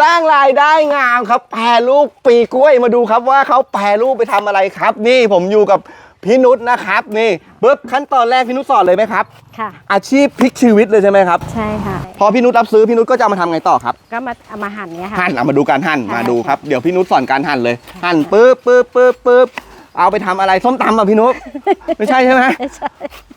สร้างรายได้งามครับแปรรูปปีกล้วยมาดูครับว่าเขาแปรรูปไปทำอะไรครับ นี่ผมอยู่กับพี่นุชนะครับ นี่ปึ๊บขั้นตอนแรกพี่นุชสอนเลยไหมครับ ค่ะ อาชีพพลิกชีวิตเลยใช่ไหมครับ ใช่ค่ะ พอพี่นุชรับซื้อพี่นุชก็จะเอามาทำไงต่อครับก็มาเอามาหั่นเนี้ยค่ะ หั่นเอามาดูการหั่นใช่มาดูครับเดี๋ยวพี่นุชสอนการหั่นเลยหั่นปึ๊บปึ๊บปึ๊บปึ๊บ เอาไปทำอะไรส้มตำอะพี่นุชไม่ใช่ใช่ไหมไม่ใช่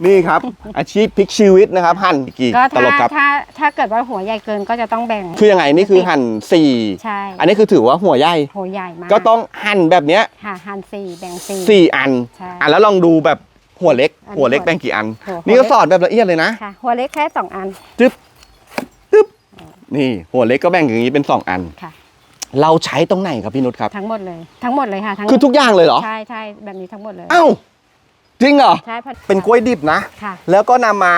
นี่ครับ อาชีพพลิกชีวิตนะครับหั่นกี่ก็ตถ้าลบครับถ้าถ้าเกิดว่าหัวใหญ่เกินก็จะต้องแบ่ง คือยังไงนี่คือหั่นสี่ใช่อันนี้คือถือว่าหัวใหญ่หัวใหญ่มากก็ต้องหั่นแบบเนี้ยค่ะหั่นสี่แบ่งสี่สี่อันใช่อะแล้วลองดูแบบหัวเล็กอันนี้หัวเล็กหัวแบ่งกี่อันหัวนี่ก็หัวเล็กสอนแบบละเอียดเลยนะค่ะหัวเล็กแค่สองอันจึ๊บจึ๊บนี่หัวเล็กก็แบ่งอย่างนี้เป็นสองอันค่ะ เราใช้ตรงไหนครับพี่นุชครับ ทั้งหมดเลยทั้งหมดเลยค่ะทั้งคือทุกอย่างเลยเหรอ ใช่ใช่แบบนี้ทั้งหมดเลยเอ้าจริงเหรอ ใช่พอเป็นกล้วยดิบนะ ค่ะแล้วก็นำมา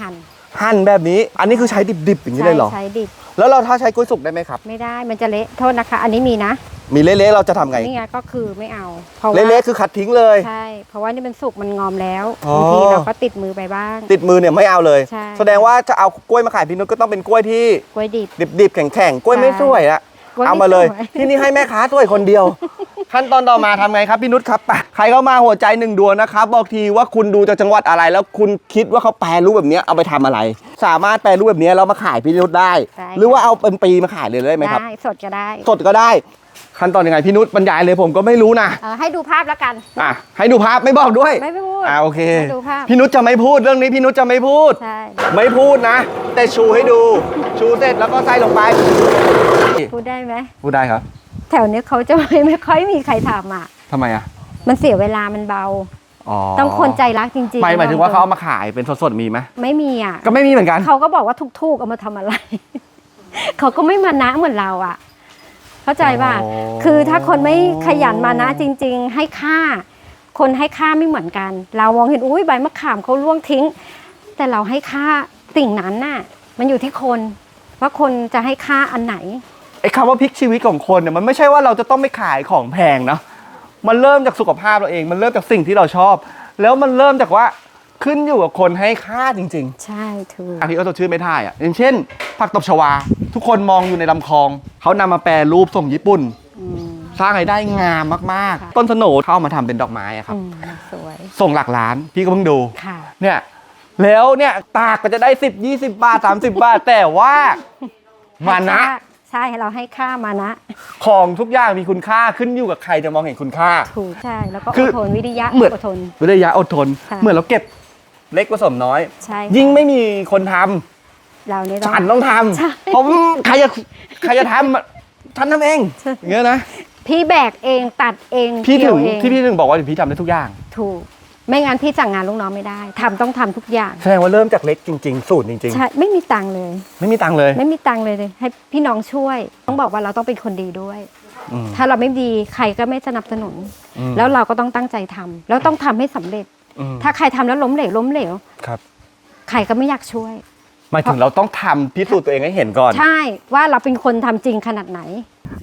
หั่นหั่นแบบนี้ อันนี้คือใช้ดิบๆอย่างนี้เลยเหรอ ใช้ดิบแล้วเราถ้าใช้กล้วยสุกได้ไหมครับ ไม่ได้มันจะเละโทษนะคะ อันนี้มีนะมีเละๆเราจะทำไง นี่ไงก็คือไม่เอาเพราะว่าเละๆคือขัดทิ้งเลย ใช่ เพราะว่านี่มันสุกมันงอมแล้วอ๋อ บางทีเราก็ติดมือไปบ้าง ติดมือเนี่ยไม่เอาเลย ใช่ แสดงว่าจะเอากล้วยมาขายพี่นุชก็ต้องเป็นกล้วยที่ กล้วยดิบดิบๆแข็งๆกล้วยไม่ใช่สวยอะกล้วย เอามาเลยไม่สวยที่นี่ให้แม่ค้าสวยคนเดียว ขั้นตอนต่อมาทำไงครับพี่นุชครับไปใครเข้ามาหัวใจหนึ่งดวงนะครับบอกทีว่าคุณดูจากจังหวัดอะไร แล้วคุณคิดว่าเขาแปรรูปแบบเนี้ยเอาไปทำอะไร สามารถแปรรูปแบบเนี้ยเรามาขายพี่นุชได้ได้ หรือว่าเอาเป็นปีมาขายเลยได้ไหมครับได้สดก็ได้ สดก็ได้ขั้นตอนยังไงพี่นุชบรรยายเลยผมก็ไม่รู้นะเออให้ดูภาพแล้วกันอะให้ดูภาพไม่บอกด้วย ไม่ไม่พูดอ่าโอเคให้ดูภาพพี่นุชจะไม่พูดเรื่องนี้พี่นุชจะไม่พูดใช่ไม่พูดนะ แต่ชูให้ดูชูเสร็จแล้วก็ใส่ลงไป พูดได้ไหมพูดได้ครับ แถวนี้เขาจะไม่ไม่ค่อยมีใครทำอะทำไมอะมันเสียเวลามันเบาอ๋อต้องคนใจรักจริงๆหมายหมายถึงว่าเขาเอามาขายเป็นสดๆมีไหมไม่มีอะก็ไม่มีเหมือนกันเขาก็บอกว่าทุกๆเอามาทำอะไร เขาก็ไม่มานะเหมือนเราอะ เข้าใจป่ะอ๋อคือถ้าคนไม่ขยันมานะจริง ๆ ให้ค่า คนให้ค่าไม่เหมือนกัน เรามองเห็นอุ้ยใบมะขามเขาล่วงทิ้ง แต่เราให้ค่าสิ่งนั้นน่ะ มันอยู่ที่คน ว่าคนจะให้ค่าอันไหนไอ้คำว่าพลิกชีวิตของคนเนี่ยมันไม่ใช่ว่าเราจะต้องไปขายของแพงนะมันเริ่มจากสุขภาพเราเอง มันเริ่มจากสิ่งที่เราชอบ แล้วมันเริ่มจากว่าขึ้นอยู่กับคนให้ค่าจริง ใช่ถูกๆอันที่เขาชื่อไม่ได้อะอย่างเช่น ผักตบชวา ทุกคนมองอยู่ในลำคลองเขานำมาแปรรูปส่งญี่ปุ่น อืม สร้างรายได้งามมาก ค่ะ ๆ ต้นสโหนเข้ามาทำเป็นดอกไม้อะครับ อืมสวยส่งหลักล้าน พี่ก็เพิ่งดู ค่ะ เนี่ยแล้วเนี่ยตากก็จะได้ 10 20 บาท 30 บาท แต่ว่ามานะ ให้ค่ ใช่เราให้ค่ามานะ ของทุกอย่างมีคุณค่าขึ้นอยู่กับใครจะมองเห็นคุณค่า ถูกใช่แล้วก็คืออดทนวิริยะเหมือน อดทน วิทยาอดทน ค่ะ เหมือนเราเก็บเล็กผสมน้อย ใช่ยิ่งไม่มีคนทำเราเนี่ยต้อง ฉันต้องทใช่ำผมใครจะใครจะทำอะฉันทำเองใช่อย่างเงี้ยนะพี่แบกเองตัดเองพี่ถึเกี่ยงวเองที่พี่ถึงบอกว่าพี่ทำได้ทุกอย่าง ถูก ไม่งั้นพี่สั่งงานลูกน้องไม่ได้ทำต้องทำทุกอย่างแสดงว่าเริ่มจากเล็กจริง ๆ สูตรจริง ใช่ไม่มีตังค์เลย ๆ ไม่มีตังค์เลยไม่มีตังค์เลยเลยให้พี่น้องช่วย ต้องบอกว่าเราต้องเป็นคนดีด้วย อืมถ้าเราไม่ดีใครก็ไม่สนับสนุน อืมแล้วเราก็ต้องตั้งใจทำแล้วต้องทำให้สำเร็จ อืมถ้าใครทำแล้วล้มเหลวล้มเหลวครับใครก็ไม่อยากช่วย หมายถึงเราต้องทำพิสูจน์ตัวเองให้เห็นก่อน ใช่ว่าเราเป็นคนทำจริงขนาดไหน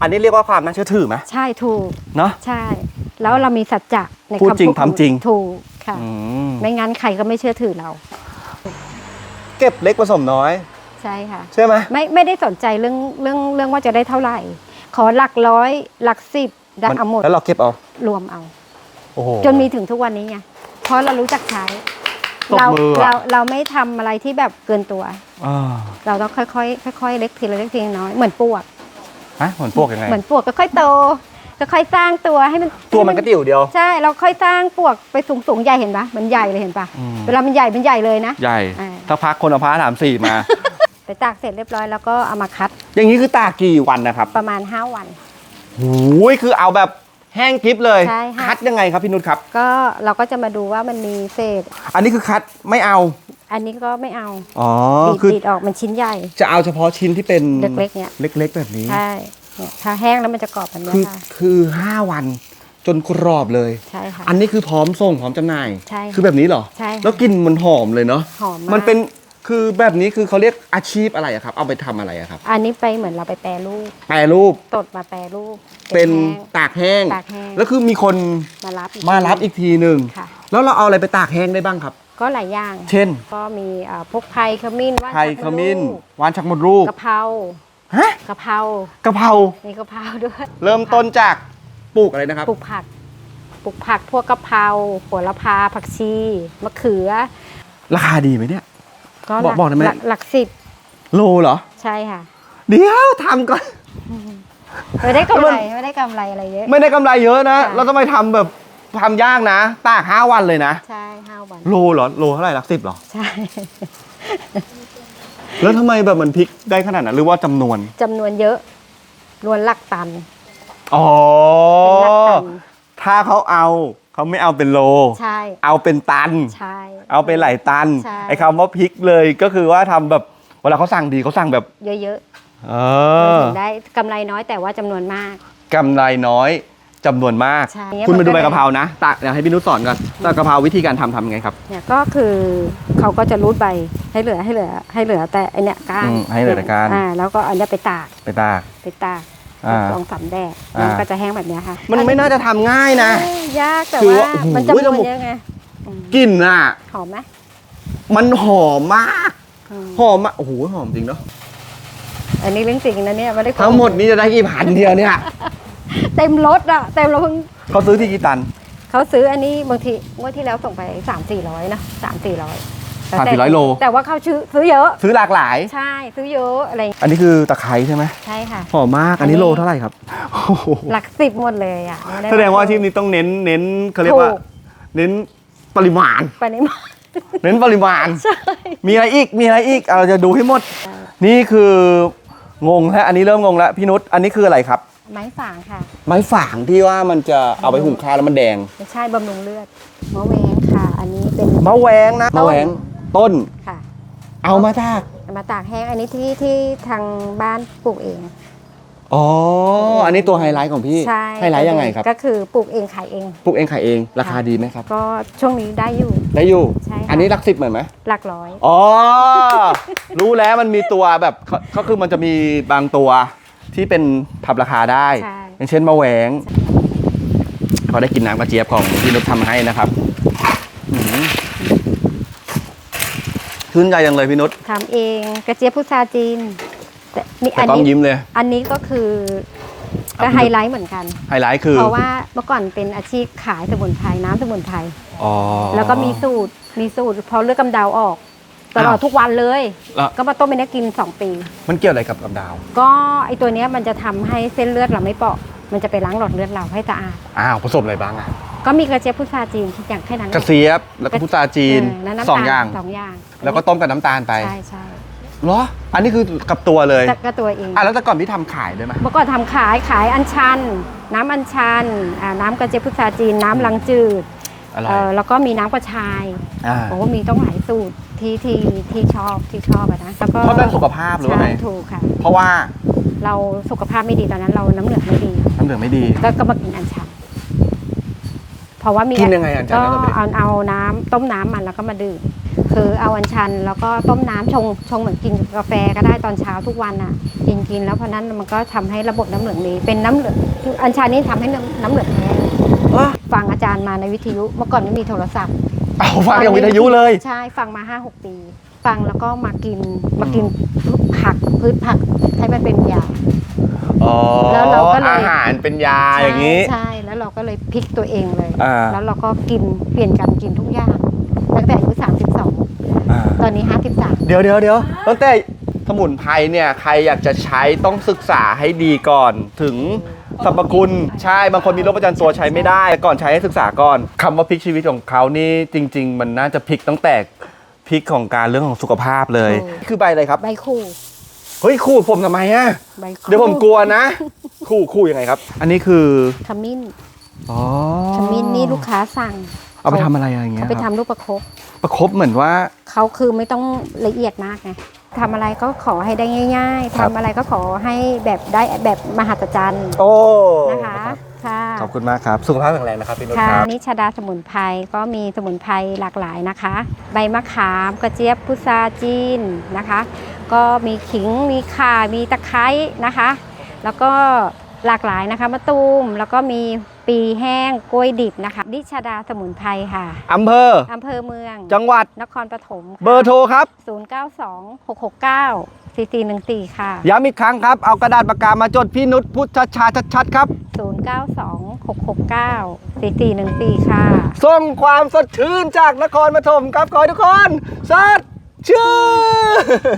อันนี้เรียกว่าความน่าเชื่อถือไหมใช่ถูก เนาะ ใช่ แล้วเรามีสัจจะในพูดคำจริงพูดทำจริง ถูก ค่ะ อืมไม่งั้นใครก็ไม่เชื่อถือเรา เก็บเล็กผสมน้อย ใช่ค่ะ ใช่ไหม ไม่ไม่ได้สนใจเรื่องเรื่องเรื่องว่าจะได้เท่าไหร่ ขอหลักร้อยหลักสิบได้มันเอาหมดแล้วเราเก็บเอา รวมเอา โอ้โห จนมีถึงทุกวันนี้ไงเพราะเรารู้จักใช้ ตบเรามือเราอะเราไม่ทำอะไรที่แบบเกินตัว อ่าเราต้องค่อยๆค่อยๆเล็กทีละเล็กทีละน้อยเหมือนปวกฮะเหมือนพวกยังไง เหมือนปวกก็ค่อยโต ค่อยๆสร้างตัวให้มันตัวมันก็ติ๋วเดียว ใช่เราค่อยสร้างปวกไปสูงสูงๆใหญ่เห็นปะมันใหญ่เลยเห็นปะอืม เวลามันใหญ่มันใหญ่เลยนะ ใหญ่อ่า ถ้าพักคนเอาพ้าถามสี่มา ไปตากเสร็จเรียบร้อยแล้วก็เอามาคัดอย่างนี้คือตากกี่วันนะครับประมาณ 5 วันโอ้ยคือเอาแบบแห้งกริบเลย ใช่ค่ะ คัดยังไงครับพี่นุชครับ ก็เราก็จะมาดูว่ามันมีเศษ อันนี้คือคัดไม่เอา อันนี้ก็ไม่เอาอ๋อ ดีดคือดีดออกมันชิ้นใหญ่ จะเอาเฉพาะชิ้นที่เป็นเล็กๆเนี่ย เล็กๆแบบนี้ ใช่ เนี่ยถ้าแห้งแล้วมันจะกรอบแบบนี้คือค่ะ คือ5วันจนกรอบเลย ใช่ค่ะ อันนี้คือพร้อมส่งพร้อมจำหน่าย ใช่ค่ะคือแบบนี้เหรอ ใช่ค่ะแล้วกลินมันหอมเลยเนาะหอมมากมันเป็นคือแบบนี้คือเขาเรียกอาชีพอะไรอะครับ เอาไปทำอะไรอะครับ อันนี้ไปเหมือนเราไปแปรรูปแปรรูปตดมาแปรรูปเป็นแห้ง ตากแห้ง ตากแห้ง แล้วคือมีคนมารับอีกมารับอีกทีหนึ่งค่ะ แล้วเราเอาอะไรไปตากแห้งได้บ้างครับ ก็หลายอย่าง เช่นก็มีอ่าพวกไผ่ขมิ้นว่านไผ่ชักขมิ้นลูกหวานชักมดลูกกะเพรา ฮะกะเพรากะเพรามีกะเพราด้วย เริ่มต้นจากปลูกอะไรนะครับ ปลูกผัก ปลูกผักพวกกะเพราโหระพา ผักชี มะเขือ ราคาดีไหมเนี่ย ก็หลับอกบอกได้ไหมลัหลักสิบโลเหรอ ใช่ค่ะ เดี๋ยวทำก่อน ไม่ได้กำมัไรน ไม่ได้กำไรอะไรเยอะ ไม่ได้กำไรเยอะนะ ค่ะ เราต้องไปทำแบบทำยากนะ ตากห้าวันเลยนะ ใช่ห้าวัน โลเหรอ โลเท่าไหร่หลักสิบเหรอ ใช่ แล้วทำไมแบบมันพลิกได้ขนาดนั้นหรือว่าจำนวน จำนวนเยอะรวนหลักตัน อ๋อ เป็นหลักตัน ถ้าเขาเอาเขาไม่เอาเป็นโล ใช่ เอาเป็นตัน ใช่ เอาเป็นหลายตัน ใช่ ไอ้คำว่าพลิกเลยก็คือว่าทำแบบเวลาเขาสั่งดีเขาสั่งแบบ เยอะเอๆมันอถึงได้กำไรน้อยแต่ว่าจำนวนมาก กำไรน้อย จำนวนมาก ใช่คุณมาดูมันก็ใบเลยกะเพรานะตะเดี๋ยวให้พี่นุชสอนก่อนตะกะเพราวิธีการทำทำไงครับเนี่ยก็คือเขาก็จะรูดใบให้เหลือให้เหลือให้เหลือแต่อันเนี้ยก้านอืมให้เหลือแต่ก้านอ่าแล้วก็อันเนี้ยไปตากไปตาก ไปตากอ่าลองสำแดดอ่ามั มันก็จะแห้งแบบเนี้ยค่ะมันไม่น่าจะทำง่ายนะ เอ้ยยากแต่คือว่าว่าโอ้โหมันจำนจวนมูกเยอะไงอืมกลิ่นอะ หอมไหมมันหอมมากอืมหอมมากโอ้โหหอมจริงเนาะอันนี้เรื่องจริงนะเนี่ยไม่ได้โกทั้งหมดนี้จะได้กี่พันเดียวเนี่ย เต็มรถอะเต็มรถเพิ่งเขาซื้อที่กี่ตันเขาซื้ออันนี้บางทีงวดที่แล้วส่งไปสามสี่ร้อยนะสามสี่ร้อยสามสี่ร้อยโล แต่ว่าเขาซื้อซื้อเยอะ ซื้อหลากหลาย ใช่ซื้อเยอะอะไรอย่างเงี้ยอันนี้คือตะไคร้ใช่ไหมใช่ค่ะหอมมากอันนี้โลเท่าไหร่ครับโอ้โหหลักสิบหมดเลยอะไม่ไแสดงว่าอาชีพนี้ต้องเน้นเน้นเขาเรียกว่าถูกเน้นปริมาณไปในหมดเน้นปริมาณใช่มีอะไรอีกมีอะไรอีกเอาเราจะดูให้หมด นี่คืองงแล้วอันนี้เริ่มงงแล้วพี่นุชอันนี้คืออะไรครับ ไม้ฝางค่ะ ไม้ฝางที่ว่ามันจะเอาไปหุงข้าวแล้วมันแดง ไม่ใช่บำรุงเลือดมะแวงค่ะ อันนี้เป็นมะแวงนะต้นมะแวงต้นค่ะ เอามาจากเอามาตากแห้งอันนี้ที่ที่ทางบ้านปลูกเอง อ๋อ อันนี้ตัวไฮไลท์ของพี่ ใช่ ไฮไลท์ยังไงครับ ก็คือปลูกเองขายเอง ปลูกเองขายเอง ราคาดีไหมครับ ก็ช่วงนี้ได้อยู่ ได้อยู่ ใช่ค่ะอันนี้หลักสิบเหมือนไหมหลักร้อย อ๋อ รู้แล้วมันมีตัวแบบเขาเขาคือมันจะมีบางตัว ที่เป็นทับราคาได้ ใช่ อย่างเช่นมะแหวงเขาได้กินน้ำกระเจี๊ยบของพี่นุชทำให้นะครับหืมชื่นใจจังเลยพี่นุชทำเองกระเจี๊ยบพุทราจีน แต่นี่แต่อันต้องนี้ยิ้มเลยอันนี้ก็คือเอาก็ไปดูไฮไลท์เหมือนกัน ไฮไลท์คือเพราะว่าเมื่อก่อนเป็นอาชีพขายสมุนไพรน้ำสมุนไพรอ๋อแล้วก็มีสูตรมีสูตรพอเลือกกำเดาออก ตลอดอ้าวทุกวันเลย แล้ว ก็มาต้มเป็นนักกิน 2 ปี มันเกี่ยวอะไรกับกำดาว ก็ไอตัวเนี้ยมันจะทำให้เส้นเลือดเราไม่เปราะ มันจะไปล้างหลอดเลือดเราให้สะอาด อ้าวผสมอะไรบ้างอะ ก็มีกระเจี๊ยบพุทราจีนอย่างแค่นั้นกระเจี๊ยบ แล้วก็พุทราจีนเแล้วำตลสองอย่าง สองอย่างแล้วก็ต้มกับน้ำตาลไป ใช่ใช่เหรอ อันนี้คือกับตัวเลย แต่ก็ตัวเอง อะแล้วแต่ก่อนพี่ทำขายด้วยไหมเมื่อก่อนทำขายขายอัญชัน น้ำอัญชันอ่าน้ำกระเจี๊ยบพุทราจีน น้ำลังจืด อร่อเอ่ยอแล้วก็มีน้ำกระชายอ่าโอ้มีต้องหลายสูตรที่ที่ที่ชอบที่ชอบอะนะแล้วก็เพราะด้านสุขภาพหรือว่าไง ใช่ถูกค่ะ เพราะว่าเราสุขภาพไม่ดีตอนนั้นเราน้ำเหลืองไม่ดี น้ำเหลืองไม่ดี ก็ก็มากินอัญชันเพราะว่ามีกินยังไงอัญชันก็แล้วเราไม่ได้เอาเอาน้ำต้มน้ำมันแล้วก็มาดื่ม คือเอาอัญชันแล้วก็ต้มน้ำชงชงเหมือนกินกาแฟก็ได้ตอนเช้าทุกวันอะ กินกินแล้วเพราะนั้นมันก็ทำให้ระบบน้ำเหลืองดีเป็นน้ำเหลืองคืออัญชันนี่ทำให้น้ำน้ำเหลืองแท้อะ ฟังอาจารย์มาในวิทยุเมื่อก่อนไม่มีโทรศัพท์เอาฟังอย่างวิทยุเลยใช่ฟังมาห้าหกปี ฟังแล้วก็มากินมากินผักพืชผักให้มันเป็นยาอ๋อแล้วเราก็เลยอาหารเป็นยาอย่างนี้ใช่ใช่แล้วเราก็เลยพลิกตัวเองเลยอ่าแล้วเราก็กินเปลี่ยนการกินทุกอย่างตั้งแต่อายุ32อ่าตอนนี้53เดี๋ยวเดี๋ยวเดี๋ยวตั้งแต่สมุนไพรเนี่ยใครอยากจะใช้ต้องศึกษาให้ดีก่อนถึง สรรพคุณใช่บางคนมีโรคประจำตัวใช้ไม่ได้ ก่อนใช้ให้ศึกษาก่อนคำว่าพลิกชีวิตของเขานี่จริง ๆ มันน่าจะพลิกตั้งแต่พลิกของการเรื่องของสุขภาพเลยถูกคือใบอะไรครับใบคู่เฮ้ยคู่ผมทำไมอะใบคู่เดี๋ยวผมกลัวนะ คู่คู่ยังไงครับ อันนี้คือขมิ้นอ๋อขมิ้นนี่ลูกค้าสั่งเอาไปทำอะไรอะไรอย่างเงี้เขายไปคทำรับลูกประคบประคบเหมือนว่า เขาคือไม่ต้องละเอียดมากไง ทำอะไรก็ขอให้ได้ง่าย ๆครับทำอะไรก็ขอให้แบบได้แบบมหัศจรรย์โอ้นะคะค่ะ ขอบคุณมากครับ สุขภาพแข็งแรงนะครับพี่นุชค่ะครับนิชดาสมุนไพรก็มีสมุนไพรหลากหลายนะคะ ใบมะขามกระเจี๊ยบพุทราจีนนะคะ ก็มีขิงมีข่ามีตะไคร้นะคะ แล้วก็หลากหลายนะคะมะตูมแล้วก็มี ปีแห้งกล้วยดิบนะคะ ดิชดาสมุนไพรค่ะอำเภอ อำเภอเมือง จังหวัด นครปฐมเบอร์โทรครับ 092 669 4414 ค่ะ ย้ำอีกครั้งครับ เอากระดาษปากกามาจดพี่นุชพูดช้าๆชัดๆครับ 092 669 4414 ค่ะ ส่งความสดชื่นจากนครปฐมครับขอให้ทุกคน สดชื่น